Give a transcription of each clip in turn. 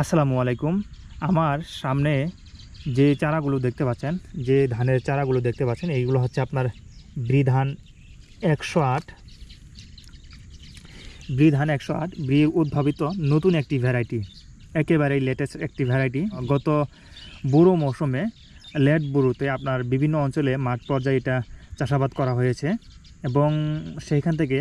আসসালামু আলাইকুম। আমার সামনে যে চারাগুলো দেখতে পাচ্ছেন, যে ধানের চারাগুলো দেখতে পাচ্ছেন, এইগুলো হচ্ছে আপনার ব্রি ধান একশো আট। ব্রি ধান একশো আট, ব্রি উদ্ভাবিত নতুন একটি ভ্যারাইটি, একেবারেই লেটেস্ট একটি ভ্যারাইটি। গত বুড়ো মৌসুমে লেট বুড়োতে আপনার বিভিন্ন অঞ্চলে মাঠ পর্যায়ে এটা চাষাবাদ করা হয়েছে এবং সেইখান থেকে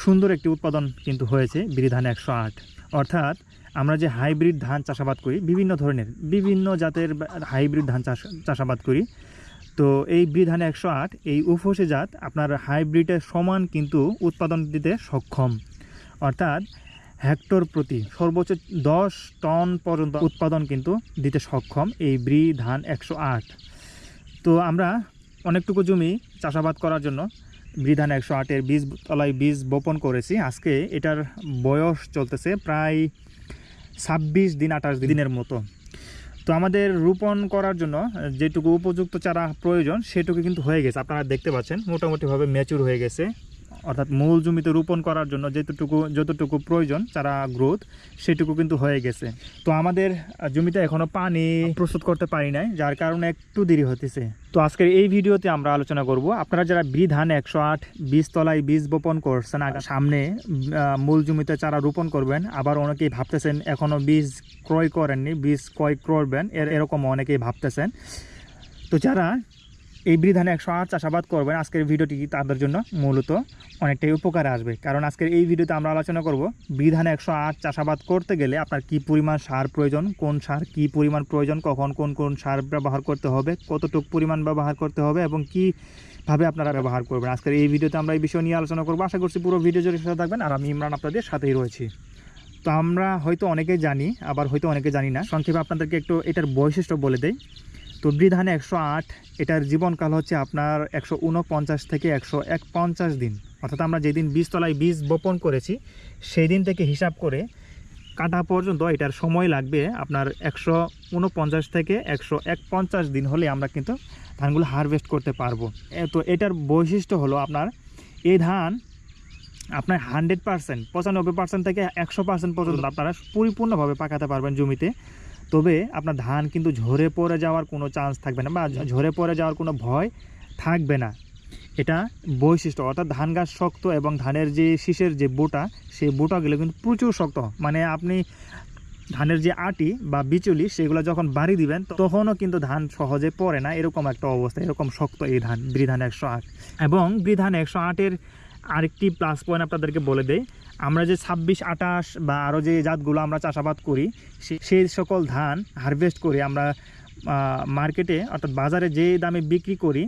সুন্দর একটি উৎপাদন কিন্তু হয়েছে ব্রি ধান একশো আট। অর্থাৎ আমরা যে হাইব্রিড ধান চাষাবাদ করি, বিভিন্ন ধরনের, বিভিন্ন জাতের হাইব্রিড ধান চাষ, চাষাবাদ করি। তো এই ব্রি ধান একশো আট, এই উপসে জাত আপনার হাইব্রিডের সমান কিন্তু উৎপাদন দিতে সক্ষম। অর্থাৎ হেক্টর প্রতি সর্বোচ্চ দশ টন পর্যন্ত উৎপাদন কিন্তু দিতে সক্ষম এই ব্রি ধান একশো আট। তো আমরা অনেকটুকু জমি চাষাবাদ করার জন্য ব্রি ধান একশো আটের বীজ, তলায় বীজ বপন করেছি। আজকে এটার বয়স চলতেছে প্রায় ছাব্বিশ দিন আঠাশ দিনের মতো। তো আমাদের রোপণ করার জন্য যেটুকু উপযুক্ত চারা প্রয়োজন সেটুকু কিন্তু হয়ে গেছে। আপনারা দেখতে পাচ্ছেন মোটামুটিভাবে ম্যাচুর হয়ে গেছে। অর্থাৎ মূল জমিতে রোপণ করার জন্য যেতটুকু যতটুকু প্রয়োজন, চারা গ্রোথ সেটুকু কিন্তু হয়ে গেছে। তো আমাদের জমিতে এখনও পানি প্রস্তুত করতে পারি নাই, যার কারণে একটু দেরি হতেছে তো আজকের এই ভিডিওতে আমরা আলোচনা করব, আপনারা যারা বি ধান একশো আট, বীজ তলায় বীজ বপন করছেন সামনে মূল জমিতে চারা রোপণ করবেন, আবার অনেকেই ভাবতেছেন এখনও বীজ ক্রয় করেননি, বীজ ক্রয় করবেন, এর এরকম অনেকেই ভাবতেছেন। তো যারা এই বিধানে একশো আট চাষাবাদ করবেন। আজকের ভিডিওটি তাদের জন্য? মূলত অনেকটাই উপকারে আসবে। কারণ আজকের এই ভিডিওতে আমরা আলোচনা করব বিধানে একশো আট চাষাবাদ করতে গেলে আপনার কি পরিমাণ সার প্রয়োজন, কোন সার কি পরিমাণ প্রয়োজন, কখন কোন কোন সার ব্যবহার করতে হবে, কতটুকু পরিমাণ ব্যবহার করতে হবে এবং কীভাবে আপনারা ব্যবহার করবেন। আজকের এই ভিডিওতে আমরা এই বিষয় নিয়ে আলোচনা করব। আশা করছি পুরো ভিডিও জুড়ে সাথে থাকবেন আর আমি ইমরান আপনাদের সাথেই রয়েছি। তো আমরা হয়তো অনেকেই জানি, আবার হয়তো অনেকে জানি না। সংক্ষেপে আপনাদেরকে একটু এটার বৈশিষ্ট্য বলে দেই। তো বৃধানে একশো আট, এটার জীবনকাল হচ্ছে আপনার একশো উনপঞ্চাশ থেকে একশো এক পঞ্চাশ দিন। অর্থাৎ আমরা যেদিন বীজতলায় বীজ বপন করেছি সেই দিন থেকে হিসাব করে কাটা পর্যন্ত এটার সময় লাগবে আপনার একশো উনপঞ্চাশ থেকে একশো এক পঞ্চাশ দিন হলে আমরা কিন্তু ধানগুলো হারভেস্ট করতে পারব। তো এটার বৈশিষ্ট্য হলো আপনার এই ধান আপনার হান্ড্রেড পার্সেন্ট, পঁচানব্বই পার্সেন্ট থেকে একশো পার্সেন্ট পর্যন্ত আপনারা পরিপূর্ণভাবে পাকাতে পারবেন জমিতে। তবে আপনার ধান কিন্তু ঝরে পড়ে যাওয়ার কোনো চান্স থাকবে না বা ঝরে পড়ে যাওয়ার কোনো ভয় থাকবে না। এটা বৈশিষ্ট্য অর্থাৎ ধান গাছ শক্ত এবং ধানের যে শীষের যে বোটা সেই বোটাগুলো কিন্তু প্রচুর শক্ত। মানে আপনি ধানের যে আটি বা বিচুলি সেগুলো যখন বাড়ি দিবেন তখনও কিন্তু ধান সহজে পড়ে না। এরকম একটা অবস্থা এরকম শক্ত এই ধান বৃধান একশো আট। এবং বৃধান একশো আটের আরেকটি প্লাস পয়েন্ট আপনাদেরকে বলে দেই আমরা যে ছাব্বিশ আটাশ বা আরও যে জাতগুলো আমরা চাষাবাদ করি সেই সকল ধান হারভেস্ট করে আমরা মার্কেটে অর্থাৎ বাজারে যে দামে বিক্রি করি,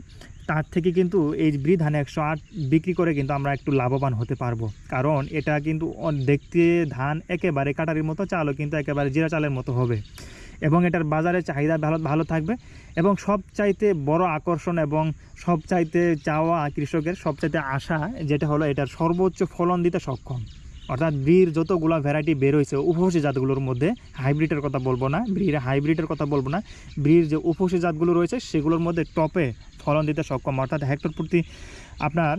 তার থেকে কিন্তু এই ব্রি ধান একশো আট বিক্রি করে কিন্তু আমরা একটু লাভবান হতে পারব। কারণ এটা কিন্তু দেখতে ধান একেবারে কাটারির মতো, চালও কিন্তু একেবারে জিরা চালের মতো হবে। এবং এটার বাজারে চাহিদা ভালো ভালো থাকবে। এবং সবচাইতে বড় আকর্ষণ এবং সবচাইতে চাওয়া কৃষকের সবচাইতে আশা যেটা হলো এটার সর্বোচ্চ ফলন দিতে সক্ষম। অর্থাৎ ব্রির যতগুলো ভ্যারাইটি বের হয়েছে উপসী জাতগুলোর মধ্যে হাইব্রিডের কথা বলব না, ব্রির হাইব্রিডের কথা বলব না, ব্রির যে উপসী জাতগুলো রয়েছে সেগুলোর মধ্যে টপে ফলন দিতে সক্ষম। অর্থাৎ হেক্টর প্রতি আপনার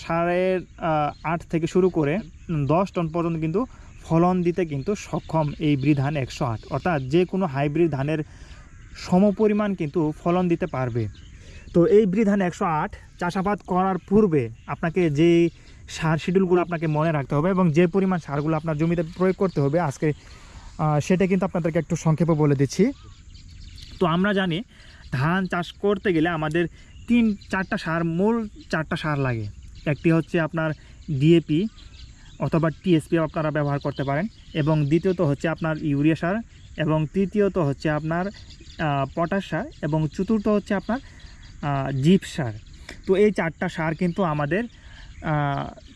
সাড়ে আট থেকে শুরু করে দশ টন পর্যন্ত কিন্তু ফলন দিতে কিন্তু সক্ষম এই ব্রি ধান একশো আট। অর্থাৎ যে কোনো হাইব্রিড ধানের সমপরিমাণ কিন্তু ফলন দিতে পারবে। তো এই ব্রি ধান একশো আট চাষাবাদ করার পূর্বে আপনাকে যে সার শিডিউলগুলো আপনাকে মনে রাখতে হবে এবং যে পরিমাণ সারগুলো আপনার জমিতে প্রয়োগ করতে হবে আজকে সেটা কিন্তু আপনাদেরকে একটু সংক্ষেপে বলে দিচ্ছি। তো আমরা জানি ধান চাষ করতে গেলে আমাদের তিন চারটা সার, মূল চারটা সার লাগে। একটি হচ্ছে আপনার ডিএপি অথবা টিএসপি আপনারা ব্যবহার করতে পারেন। এবং দ্বিতীয়ত হচ্ছে আপনার ইউরিয়া সার এবং তৃতীয়ত হচ্ছে আপনার পটাশ সার এবং চতুর্থ হচ্ছে আপনার জিপ সার। তো এই চারটা সার কিন্তু আমাদের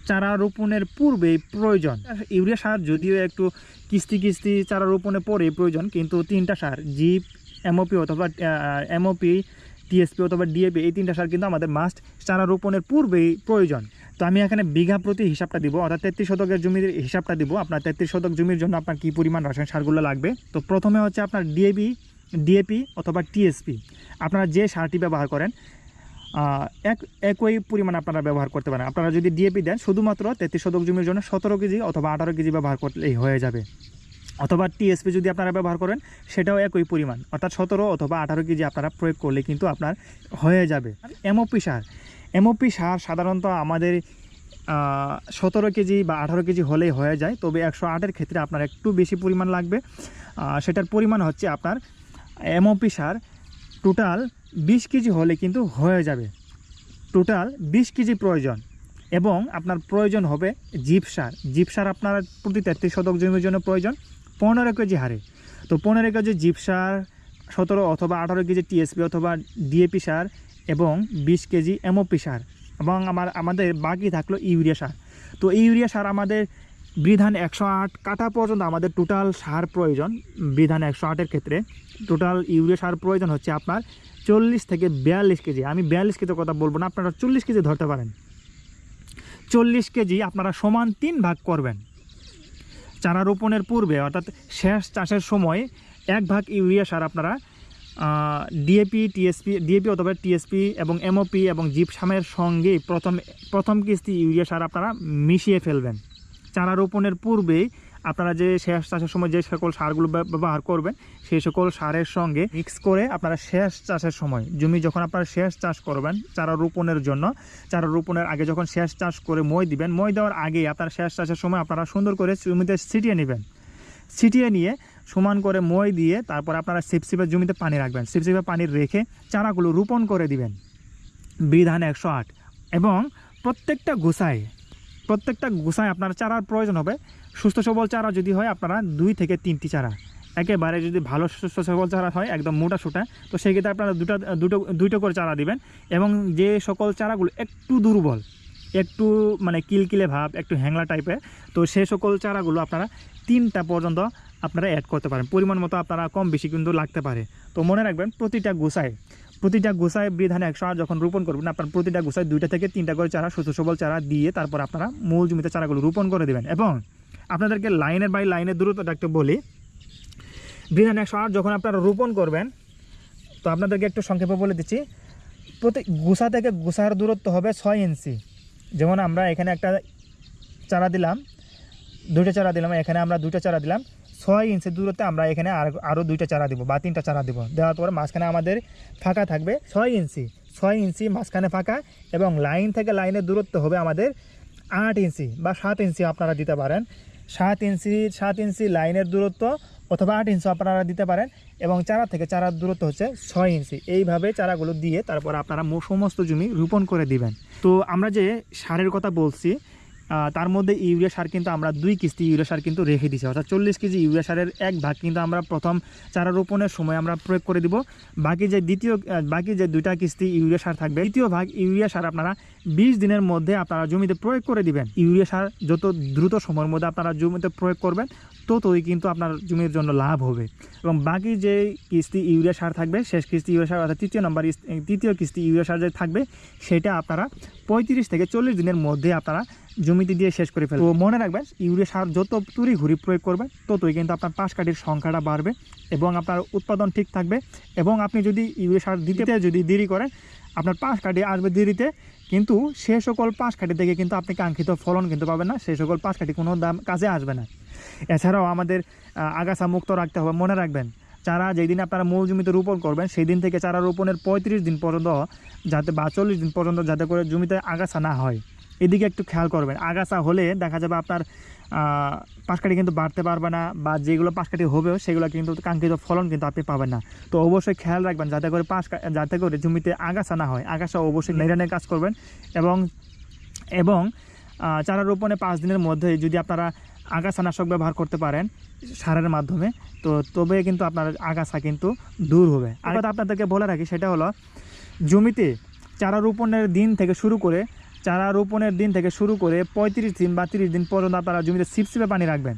চারা রোপণের পূর্বেই প্রয়োজন। ইউরিয়া সার যদিও একটু কিস্তি কিস্তি চারা রোপণে পরে প্রয়োজন, কিন্তু তিনটা সার, জিপ, এমওপি অথবা এমওপি টিএসপি অথবা ডিএপি এই তিনটা সার কিন্তু আমাদের মাস্ট চারা রোপণের পূর্বেই প্রয়োজন। তো আমি এখানে বিঘা প্রতি হিসাবটা দিব, অর্থাৎ তেত্রিশ শতকের জমির হিসাবটা দিব। আপনার তেত্রিশ শতক জমির জন্য আপনার কী পরিমাণ রাসায়নিক সারগুলো লাগবে? তো প্রথমে হচ্ছে আপনার ডিএপি ডিএপি অথবা টিএসপি আপনারা যে সারটি ব্যবহার করেন এক, একই পরিমাণ আপনারা ব্যবহার করতে পারেন। আপনারা যদি ডিএপি দেন, শুধুমাত্র তেত্রিশ শতক জমির জন্য সতেরো কেজি অথবা আঠারো কেজি ব্যবহার করলেই হয়ে যাবে। অথবা টিএসপি যদি আপনারা ব্যবহার করেন, সেটাও একই পরিমাণ। অর্থাৎ সতেরো অথবা আঠারো কেজি আপনারা প্রয়োগ করলে কিন্তু আপনার হয়ে যাবে। এমওপি সার এমওপি সার সাধারণত আমাদের সতেরো কেজি বা আঠারো কেজি হলেই হয়ে যায়, তবে একশো আটের ক্ষেত্রে আপনার একটু বেশি পরিমাণ লাগবে। সেটার পরিমাণ হচ্ছে আপনার এমওপি সার টোটাল বিশ কেজি হলে কিন্তু হয়ে যাবে। টোটাল বিশ কেজি প্রয়োজন এবং আপনার প্রয়োজন হবে জিপ সার। জিপ সার আপনার প্রতি তেত্রিশ শতক জমির জন্য প্রয়োজন, পনেরো কেজি হারে। তো পনেরো কেজি জিপ সার, সতেরো অথবা আঠারো কেজি টিএসপি অথবা ডিএপি সার এবং বিশ কেজি এমওপি সার এবং আমার, আমাদের বাকি থাকল ইউরিয়া সার। তো এই ইউরিয়া সার আমাদের বিধান একশো আট কাটা পর্যন্ত আমাদের টোটাল সার প্রয়োজন, বিধান একশো আটের ক্ষেত্রে। টোটাল ইউরিয়া সার প্রয়োজন হচ্ছে আপনার চল্লিশ থেকে বিয়াল্লিশ কেজি। আমি বিয়াল্লিশ কেজির কথা বলব না, আপনারা চল্লিশ কেজি ধরতে পারেন। চল্লিশ কেজি আপনারা সমান তিন ভাগ করবেন। চারা রোপণের পূর্বে অর্থাৎ শেষ চাষের সময় এক ভাগ ইউরিয়া সার আপনারা ডিএপি টিএসপি ডিএপি অথবা টিএসপি এবং এমওপি এবং জিপসামের সঙ্গে প্রথম প্রথম কিস্তি ইউরিয়া সার আপনারা মিশিয়ে ফেলবেন। চারা রোপণের পূর্বেই আপনারা যে শেষ চাষের সময় যে সকল সারগুলো ব্যবহার করবেন, সেই সকল সারের সঙ্গে মিক্স করে আপনারা শেষ চাষের সময়, জমি যখন আপনারা শেষ চাষ করবেন চারা রোপণের জন্য, চারা রোপণের আগে যখন শেষ চাষ করে মই দিবেন, মই দেওয়ার আগে আপনারা শেষ চাষের সময় আপনারা সুন্দর করে জমিতে ছিটিয়ে নেবেন। ছিটিয়ে নিয়ে সমান করে মই দিয়ে তারপর আপনারা সিপসিপের জমিতে পানি রাখবেন। সিপসিপে পানি রেখে চারাগুলো রোপণ করে দিবেন। বিধান একশো আট। এবং প্রত্যেকটা গোসায় প্রত্যেকটা গোসায় আপনার চারার প্রয়োজন হবে। সুস্থ সবল চারা যদি হয় আপনারা দুই থেকে তিনটি চারা। একেবারে যদি ভালো সুস্থ সবল চারা হয়, একদম মোটা সোটা, তো সেই ক্ষেত্রে আপনারা দুটা, দুটো দুটো করে চারা দিবেন। এবং যে সকল চারাগুলো একটু দুর্বল, একটু মানে কিলকিলে ভাব, একটু হ্যাংলা টাইপের তো সেই সকল চারাগুলো আপনারা তিনটা পর্যন্ত আপনারা অ্যাড করতে পারেন। পরিমাণ মতো আপনারা কম বেশি কিন্তু লাগতে পারে। তো মনে রাখবেন, প্রতিটা গোসায় প্রতিটা গোসায় বিধানে একশো আট যখন রোপণ করবেন, আপনার প্রতিটা গোসায় দুইটা থেকে তিনটা করে চারা সুস্থ সবল চারা দিয়ে তারপর আপনারা মূল জমিতে চারাগুলো রোপণ করে দেবেন। এবং আপনাদেরকে লাইনের বাই লাইনের দূরত্বটা একটু বলি। বিধান একশো আট যখন আপনারা রোপণ করবেন, তো আপনাদেরকে একটু সংক্ষেপে বলে দিচ্ছি। প্রতি গুসা থেকে গুসার দূরত্ব হবে ছয় ইঞ্চি। যেমন আমরা এখানে একটা চারা দিলাম, দুইটা চারা দিলাম, এখানে আমরা দুইটা চারা দিলাম। ছয় ইঞ্চি দূরত্বে আমরা এখানে আর আরও দুইটা চারা দিব বা তিনটা চারা দিব। দেওয়ার পর মাঝখানে আমাদের ফাঁকা থাকবে ছয় ইঞ্চি। ছয় ইঞ্চি মাঝখানে ফাঁকা এবং লাইন থেকে লাইনের দূরত্ব হবে আমাদের আট ইঞ্চি বা সাত ইঞ্চি আপনারা দিতে পারেন। সাত ইঞ্চি সাত ইঞ্চি লাইনের দূরত্ব অথবা আট ইঞ্চি আপনারা দিতে পারেন এবং চারা থেকে চারার দূরত্ব হচ্ছে ছয় ইঞ্চি। এইভাবে চারাগুলো দিয়ে তারপর আপনারা সমস্ত জমি রোপণ করে দিবেন। তো আমরা যে সারের কথা বলছি তার মধ্যে ইউরিয়া সার কিন্তু আমরা দুই কিস্তি ইউরিয়া সার কিন্তু রেখে দিচ্ছি অর্থাৎ চল্লিশ কেজি ইউরিয়া সারের এক ভাগ কিন্তু আমরা প্রথম চারা রোপণের সময় আমরা প্রয়োগ করে দিব। বাকি যে দ্বিতীয় বাকি যে দুইটা কিস্তি ইউরিয়া সার থাকবে দ্বিতীয় ভাগ ইউরিয়া সার আপনারা বিশ দিনের মধ্যে আপনারা জমিতে প্রয়োগ করে দিবেন। ইউরিয়া সার যত দ্রুত সময়ের মধ্যে আপনারা জমিতে প্রয়োগ করবেন ততই কিন্তু আপনার জমির জন্য লাভ হবে। এবং বাকি যে কিস্তি ইউরিয়া সার থাকবে, শেষ কিস্তি ইউরিয়া সার অর্থাৎ তৃতীয় নম্বর তৃতীয় কিস্তি ইউরিয়া সার যে থাকবে, সেটা আপনারা পঁয়ত্রিশ থেকে চল্লিশ দিনের মধ্যে আপনারা জমিতে দিয়ে শেষ করে ফেলবেন। তো মনে রাখবেন, ইউরিয়া সার যত তুরি ঘুরি প্রয়োগ করবেন, ততই কিন্তু আপনার পাশ কাঠির সংখ্যাটা বাড়বে এবং আপনার উৎপাদন ঠিক থাকবে। এবং আপনি যদি ইউরিয়া সার দিতে যদি দেরি করেন, আপনার পাশ কাঠি আসবে দেরিতে, কিন্তু সে সকল পাশ কাঠি থেকে কিন্তু আপনি কাঙ্ক্ষিত ফলন কিন্তু পাবেন না। সেই সকল পাশ কাঠি কোনো দাম কাজে আসবে না। এছাড়াও আমাদের আগাছা মুক্ত রাখতে হবে। মনে রাখবেন, চারা যেদিন আপনারা মূল জমিতে রোপণ করবেন সেই দিন থেকে চারা রোপণের পঁয়ত্রিশ দিন পর্যন্ত, যাতে বা চল্লিশ দিন পর্যন্ত যাতে করে জমিতে আগাছা না হয়। এদিকে একটু খেয়াল করবেন, আগাছা হলে দেখা যাবে আপনার পাশকাঠি কিন্তু বাড়তে পারবে না, বা যেগুলো পাশকাঠি হবেও সেগুলো কিন্তু কাঙ্ক্ষিত ফলন কিন্তু আপনি পাবেন না। তো অবশ্যই খেয়াল রাখবেন, যাতে করে পাশ যাতে করে জমিতে আগাছা না হয়। আগাছা অবশ্যই নিরানের কাজ করবেন এবং এবং চারা রোপণে পাঁচ দিনের মধ্যে যদি আপনারা আগাছানাশক ব্যবহার করতে পারেন সারের মাধ্যমে। তো তবে কিন্তু আপনার আগাছা কিন্তু দূর হবে। আর আপনাদেরকে বলে রাখি, সেটা হলো জমিতে চারা রোপণের দিন থেকে শুরু করে, চারা রোপণের দিন থেকে শুরু করে পঁয়ত্রিশ দিন বা তিরিশ দিন পর্যন্ত আপনারা জমিতে সিপসিপে পানি রাখবেন।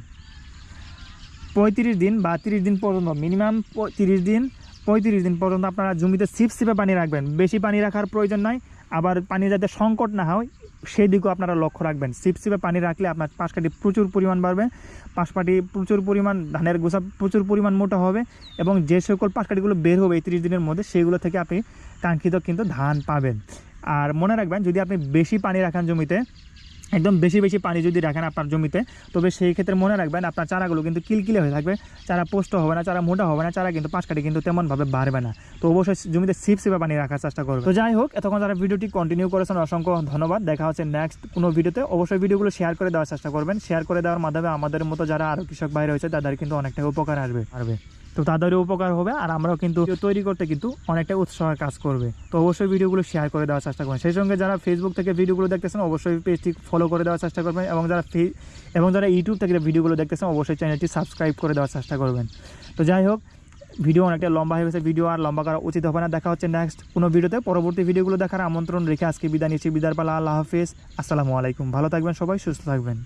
পঁয়ত্রিশ দিন বা তিরিশ দিন পর্যন্ত, মিনিমাম তিরিশ দিন, পঁয়ত্রিশ দিন পর্যন্ত আপনারা জমিতে সিপসিপে পানি রাখবেন। বেশি পানি রাখার প্রয়োজন নয় আবার পানি যাতে সংকট না হয়, সেই দিকেও আপনারা লক্ষ্য রাখবেন। সিপসিপে পানি রাখলে আপনার পাশকাঠি প্রচুর পরিমাণ বাড়বে পাশপাটি প্রচুর পরিমাণ, ধানের গোসা প্রচুর পরিমাণ মোটা হবে এবং যে সকল পাশকাঠিগুলো বের হবে এই তিরিশ দিনের মধ্যে, সেগুলো থেকে আপনি কাঙ্ক্ষিত কিন্তু ধান পাবেন। আর মনে রাখবেন, যদি আপনি বেশি পানি রাখেন জমিতে একদম বেশি বেশি পানি যদি রাখেন আপনার জমিতে, তবে সেই ক্ষেত্রে মনে রাখবেন আপনার চারাগুলো কিন্তু কিলকিলে হয়ে থাকবে। চারা পোস্ট হবে না, চারা মোটা হবে না, চারা কিন্তু পাঁচ কাটি কিন্তু তেমনভাবে বাড়বে না। তো অবশ্যই জমিতে সিপ সিপে পানি রাখার চেষ্টা করবে তো যাই হোক, এতক্ষণ যারা ভিডিওটি কন্টিনিউ করেছেন, অসংখ্য ধন্যবাদ। দেখা হচ্ছে নেক্সট কোনো ভিডিওতে। অবশ্যই ভিডিওগুলো শেয়ার করে দেওয়ার চেষ্টা করবেন। শেয়ার করে দেওয়ার মাধ্যমে আমাদের মতো যারা আরও কৃষক ভাই রয়েছে, তাদের কিন্তু অনেকটা উপকার আসবে। পারবে তো তাদেরও উপকার হবে আর আমরাও কিন্তু তৈরি করতে কিন্তু অনেকটা উৎসাহের কাজ করবে। তো অবশ্যই ভিডিওগুলো শেয়ার করে দেওয়ার চেষ্টা করবেন। সেই সঙ্গে যারা ফেসবুক থেকে ভিডিওগুলো দেখতেছেন, অবশ্যই পেজটি ফলো করে দেওয়ার চেষ্টা করবেন এবং যারা এবং যারা ইউটিউব থেকে ভিডিওগুলো দেখতেছেন, অবশ্যই চ্যানেলটি সাবস্ক্রাইব করে দেওয়ার চেষ্টা করবেন। তো যাই হোক, ভিডিও অনেকটা লম্বা হয়ে গেছে, ভিডিও আর লম্বা করা উচিত হবে না। দেখা হচ্ছে নেক্সট কোনো ভিডিওতে। পরবর্তী ভিডিওগুলো দেখার আমন্ত্রণ রেখে আজকে বিদায় নিচ্ছি। বিদার পালা, আল্লাহ হাফিজ। আসসালামু আলাইকুম। ভালো থাকবেন সবাই, সুস্থ থাকবেন।